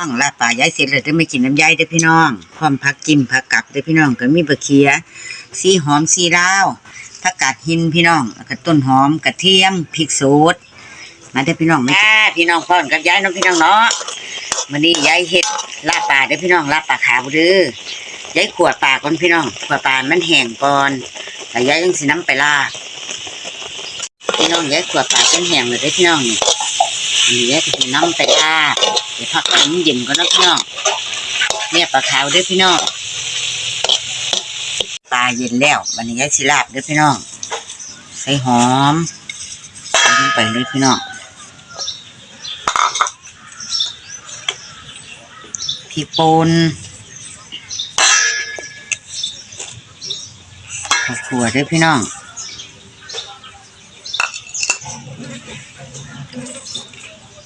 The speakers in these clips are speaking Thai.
น้องลาป่ายายเสร็จแล้วจะไม่กินน้ำยายเด้อพี่น้องพร้อมผักจิ้มผักกับเด้อพี่น้องก็มีบะเขียสีหอมสีลาวผักกาดหินพี่น้องแล้วก็ต้นหอมกระเทียมพริกสดมาเด้อพี่น้องมาพี่น้องพ่อนกับยายน้องพี่น้องเนาะวันนี้ยายเฮ็ดลาป่าเด้อพี่น้องลาป่าขาวเด้อยายขวดป่าก่อนพี่น้องขวดป่ามันแห้งก่อนแล้วยายยังสิน้ำไปลาพี่น้องยายขวดป่าเป็นแห้งเลยเด้อพี่น้องนี่อันนี้ยายสิน้ำไปลา ดี๋ยวพักให้มันเย็นก่อนนะพี่น้องเนี่ยปลาขาวด้อพี่น้องปลาเย็นแล้ววันนี้ยายสิลาบด้อพี่น้องใส่หอมใส่ลงไปเลยพี่น้องพริกป่นข้าวคั่วด้อพี่น้อง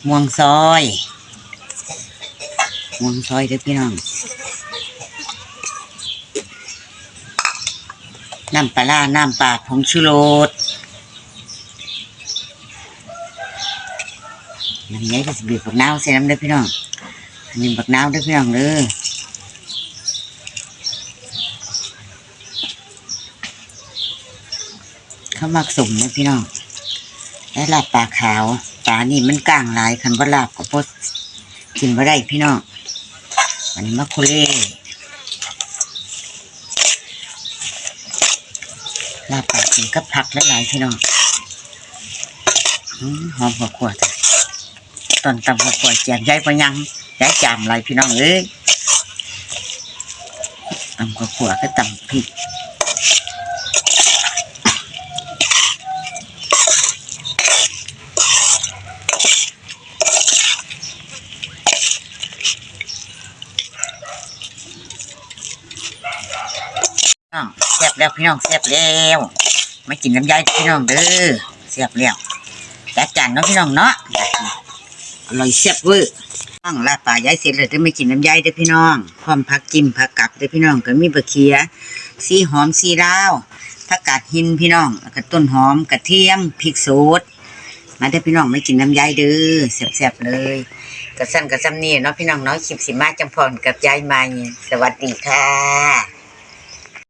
ม่วงซอย ม่วงซอยเด้อพี่น้องน้ำปลาน้ำปลาผงชูรสมันนี้ก็สิบีบบักน้าวใส่น้ำเด้อพี่น้องอันนี้บักนาวเด้อพี่น้องเด้อข้าวมักสุ่มเด้พี่น้องและลาบปลาขาวปลานี่มันกลางหลายคันว่าลาบก็พดกินบ่ได้พี่น้อง อันนี้มะคุเล่ลาบปลากินกับผักหลายๆพี่น้องหอมหัวขวดตอนตำหัวขวดแจกยายปยังยายจามไรพี่น้องเอ้ยตำหัวขวดก็ตำพริก น้องแซ่บแล้วพี่น้องแซ่บแล้วมากินน้ำยายพี่น้องเด้อแซ่บแล้วจัดจานเนาะพี่น้องเนาะอร่อยแซ่บเวอร์น้องลาป่ายายเสร็จแล้วจะไม่กินน้ำยายเด้อพี่น้องพร้อมผักจิมผักกับเด้อพี่น้องก็มีบะเขียสีหอมสีลาวผักกาดหินพี่น้องแล้วก็ต้นหอมกระเทียมพริกสดมาเด้อพี่น้องไม่กินน้ำยายเด้อแซ่บๆเลยกระสั้นกระซ้ำนี่เนาะพี่น้องเนาะคลิปสิมาจังพรกับยายใหม่สวัสดีค่ะ